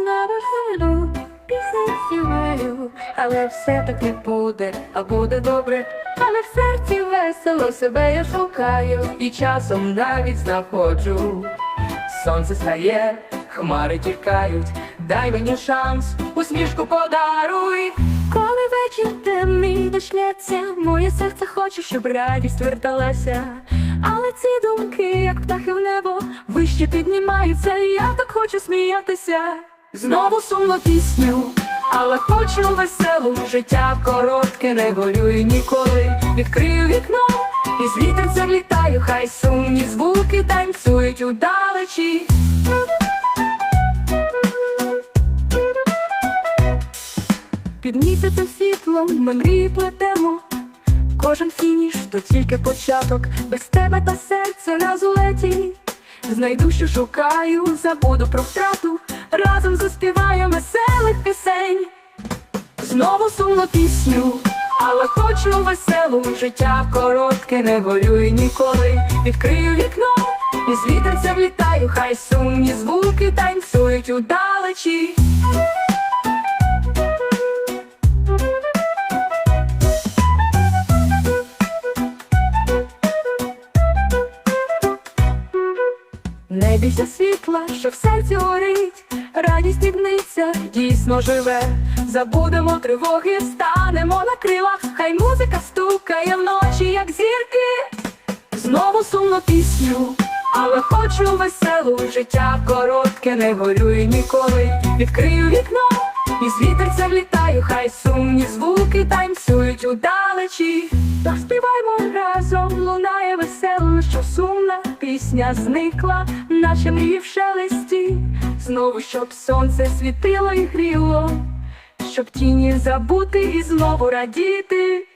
на веселю, пісні співаю, але все так не буде, а буде добре. Але в серці весело себе я шукаю, і часом навіть знаходжу. Сонце стає, хмари тікають, дай мені шанс, усмішку подаруй. Коли вечір темний почнеться, моє серце хоче, щоб радість верталася. Але ці думки, як птахи в небо, вище піднімаються, і я так хочу сміятися. Знову сумно пісню, але хочу веселу життя коротке, не горюю ніколи. Відкрию вікно і з вітерцем літаю, хай сумні звуки танцюють удалечі. Під місяцем світлом ми мрії плетемо. Кожен фініш то тільки початок, без тебе та серце на зулеті. Знайду, що шукаю, забуду про втрату, разом заспіваємо веселих пісень. Знову сумну пісню, але хочу веселу життя коротке, не горюй ніколи. Відкрию вікно і з вітерцем літаю, хай сумні звуки танцюють удалечі. Бійся світла, що в серці горить, радість підниться, дійсно живе. Забудемо тривоги, станемо на крилах, хай музика стукає вночі, як зірки. Знову сумно пісню, але хочу веселу життя коротке, не горюй ніколи. Відкрию вікно і з вітерцем літаю, хай сумні звуки танцюють удалечі. Та співаймо разом, лунає весело, що сумна пісня зникла, наче мрії в шелесті. Знову щоб сонце світило і гріло, щоб тіні забути і знову радіти.